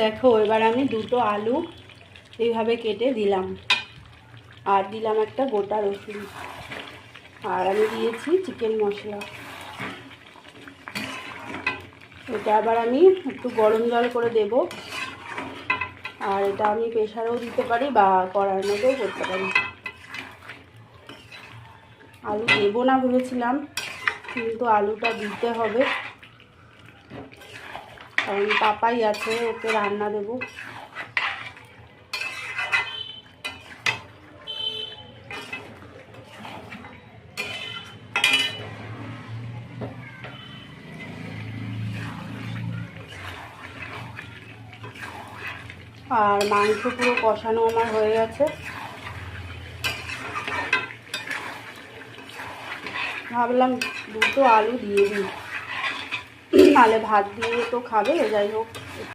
দেখো, এবার আমি দুটো আলু এইভাবে কেটে দিলাম। আর দিলাম একটা গোটা রসুন। আর আমি দিয়েছি চিকেন মশলা। এটা আবার আমি একটু গরম জল করে দেব। আর এটা আমি প্রেশারেও দিতে পারি বা কড়ার মধ্যেও করতে পারি। আলু দেবো না ভেবেছিলাম, কিন্তু আলুটা দিতে হবে। কারণ পাপাই আছে, ওকে রান্না দেবো। আর মাংস পুরো কষানো আমার হয়ে গেছে। ভাবলাম দুটো আলু দিয়ে দিই। ना भात दिए तो खावे जाए